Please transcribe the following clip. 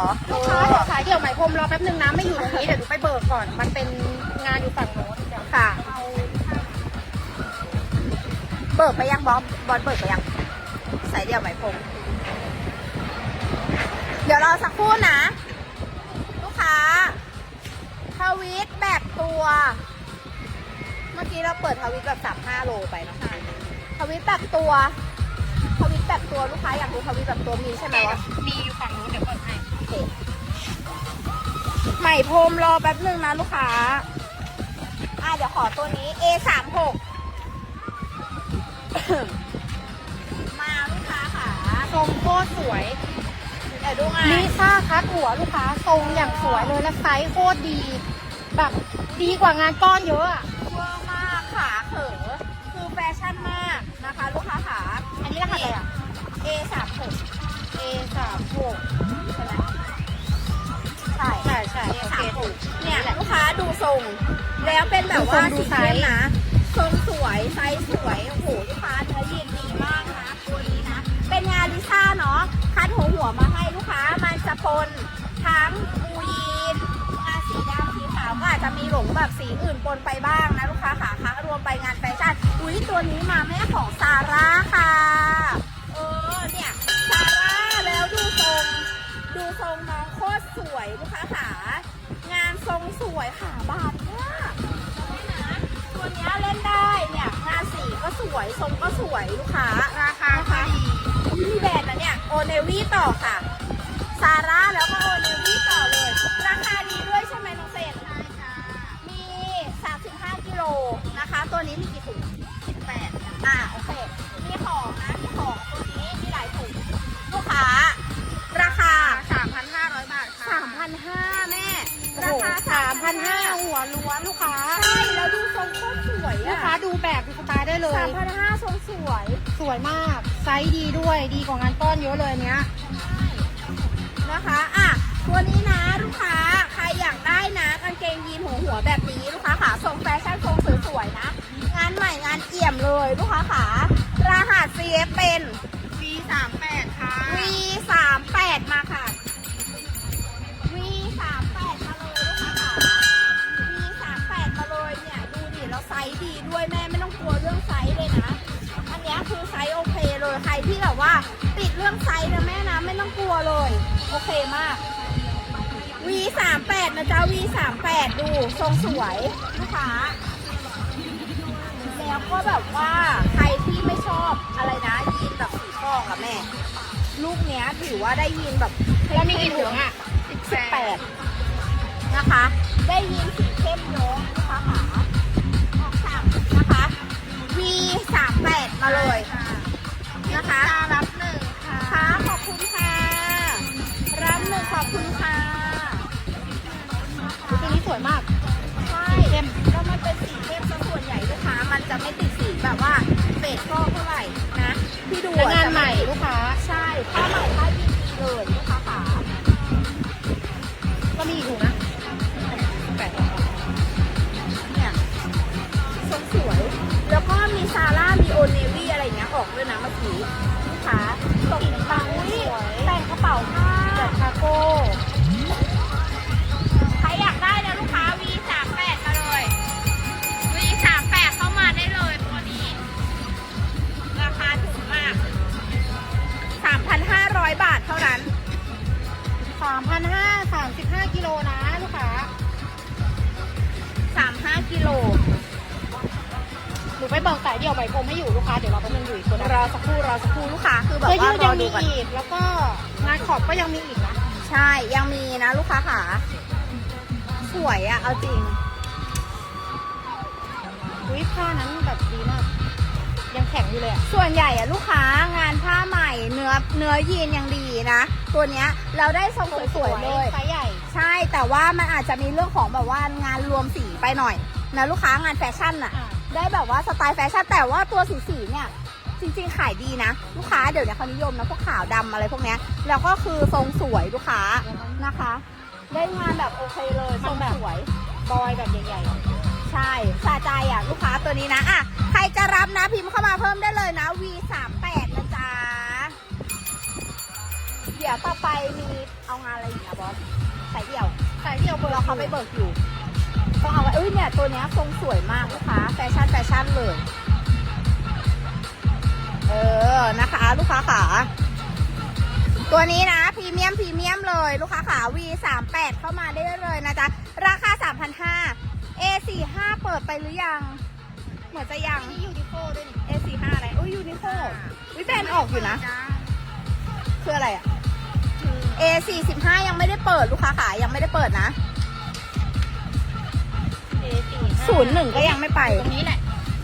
อลูกค้าเดี๋ยวขายเดี่ยวไหมพรมรอแป๊บนึงนะไม่อยู่ตรงนี้เดี๋ยวหนูไปเบิกก่อน มันเป็นงานอยู่ฝั่งโน้นเดี๋ยวค่ะ เบิกไปยังบอสบอสเบิกไปยัง สายเดี่ยวไหมพรมเดี๋ยวรอสักครู่นะ ลูกค้าทวิตแบบตัว เมื่อกี้เราเปิดทวิตแบบสามห้าโลไปเนอะทวิตแบบตัวทวิตแบบตัวลูกค้าอยากดูทวิตแบบตัวมีใช่ไหมวะ มีอยู่ฝั่งโน้นเดี๋ยวเปิดให้ เคใหม่พรมรอแป๊บนึงนะลูกค้า อะเดี๋ยวขอตัวนี้ A สามหกมาลูกค้าค่ะทรงโคตรสวยเดี๋ยวดูงานลิซ่าคัดหัวลูกค้าทรงอย่างสวยเลยและไซส์โคตรดี แบบดีกว่างานก้อนเยอะอะเวอร์มากขาเขอคือแฟชั่นมากนะคะ ลูกค้าขาอันนี้รหัสอะไรอะ A สามหก A สามหก ทรง แล้วเป็นแบบว่าสีไซส์เข้มนะทรงสวยไซส์สวยโอ้โหลูกค้าเนื้อยีนดีมากนะตัวนี้นะ เป็นงานลิซ่าเนาะคัดหัวหัวมาให้ลูกค้ามันจะปนทั้งอูยีนงานสีดำสีขาวก็อาจจะมีหลงแบบสีอื่นปนไปบ้างนะลูกค้าขาคะรวมไปงานแฟชั่นอุ้ยตัวนี้มาแม่ของซาร่าค่ะเออเนี่ยซาร่าแล้วดูทรง ดูทรงน้องโคตรสวยลูกค้าขา งานสวยขาบานมากตัวเนี้ยเล่นได้เนี่ยงานสีก็สวยทรงก็สวยลูกค้าราคาก็ดีมีแบรนด์นะเนี่ยโอเนวี่ต่อค่ะซาร่าแล้วก็โอเนวี่ต่อเลย ราคาดีด้วยใช่ไหมน้องเซนใช่ค่ะมี 35กิโลนะคะ ตัวนี้มีกี่ถุง วล้วนลูกค้าใช่แล้วดูทรงโคตรสวยลูอะกค้าดูแบบดูสไตล์ได้เลย3,500ทรงสวยสวยมากไซส์ดีด้วยดีกว่างานก้อนเยอะเลยอันเนี้ย นะคะอะตัวนี้นะลูกค้าใครอยากได้นะกางเกงยีนหัวหัวแบบนี้ลูกค้าขาทรงแฟชั่นทรงสวยๆนะ งานใหม่งานเอี่ยมเลยลูกค้าขารหัส CF เป็น V38 ค่ะ V 3 8 มาค่ะ ส์ดีด้วยแม่ไม่ต้องกลัวเรื่องไซส์เลยนะ อันเนี้ยคือไซส์โอเคเลยใครที่แบบว่าติดเรื่องไซส์นะแม่นะไม่ต้องกลัวเลย โอเคมาก V 3 8 นะจ๊ะ V 3 8 ดูทรงสวยลูกค้าแล้วก็แบบว่าใครที่ไม่ชอบอะไรนะ ยีนแบบสีทองอะแม่ ลูกเนี้ยถือว่าได้ยีนแบบแล้วมีกี่ถุงอะสิบแปดนะคะ ได้ยีนสีเข้มเยอะลูกค้า วนี้สวยมาก ใช่เข้มแล้วมันเป็นสีเข้มซะส่วนใหญ่ลูกค้า มันจะไม่ติดสีแบบว่าเฟดฟอกเท่าไหร่นะที่ดูและอะงานจะใหม่ไติดลูกค้า ใช่ผ้าใหม่ผ้ายีนดีเลยลูกค้าขาก็มีอีกถุงนะแปดเนี่ยทรงสวย แล้วก็มีซาร่า มีโอเนวี่อะไรเงี้ยออกด้วยนะเมื่อกี้ลูกค้าตกแต่งอุ้ยแต่งกระเป๋าผ้าจากคาโก้ หนูไปเบิกสายเดี่ยวใบพรมให้อยู่ลูกค้าเดี๋ยวเราไปนึงอยู่อีกคนนะรอสักครู่รอสักครู่ลูกค้าคือแบบเสื้อว่ายืดรยัองดูมีก่อนอีกแล้วก็งานขอบก็ยังมีอีกนะใช่ยังมีนะลูกค้าขาสวยอะเอาจริง อุ้ยผ้านั้นแบบดีมาก ยังแข็งอยู่เลยอะส่วนใหญ่อะลูกค้างานผ้าใหม่เนื้อเนื้อยีนยังดีนะ ตัวเนี้ยเราได้ทรงสวยๆเลย ไซส์ใหญ่ใช่แต่ว่ามันอาจจะมีเรื่องของแบบว่างานรวมสีไปหน่อยนะลูกค้างานแฟชั่นอะ อะ ได้แบบว่าสไตล์แฟชั่นแต่ว่าตัวสีสีๆเนี่ยจริงๆ ขายดีนะ ลูกค้าเดี๋ยวนี้เขานิยมนะพวกขาวดำอะไรพวกเนี้ยแล้วก็คือทรงสวยลูกค้านะคะ ได้งานแบบโอเคเลยทรงสวยบอยแบบใหญ่ใช่สะใจอะลูกค้าตัวนี้นะอะใครจะรับนะพิมพ์เข้ามาเพิ่มได้เลยนะ V 3 8 นะจ๊ะเดี๋ยวต่อไปมีเอางานอะไรอีกนะบอสสายเดี่ยวสายเดี่ยวเบอร์เราเขาไปเบิกอยู่ ต้องเอาไว้เอ้ยเนี่ยตัวเนี้ยทรงสวยมากลูกค้าแฟชั่นแฟชั่นเลย เออนะคะ ลูกค้าขาตัวนี้นะพรีเมียมพรีเมียมเลยลูกค้าขา V38 เข้ามาได้เลยนะจ๊ะ ราคา 3,500 A45 เปิดไปหรือยัง เหมือนจะยัง นี่ยูนิโคด้วยนี่ A45 อะไรอุ้ยยูนิโควิแบรนด์ออกอยู่นะ คืออะไรอะ A45 ยังไม่ได้เปิดลูกค้าขายังไม่ได้เปิดนะเอสี่ ศูนย์หนึ่งก็ยังไม่ไป ตรงนี้แหละ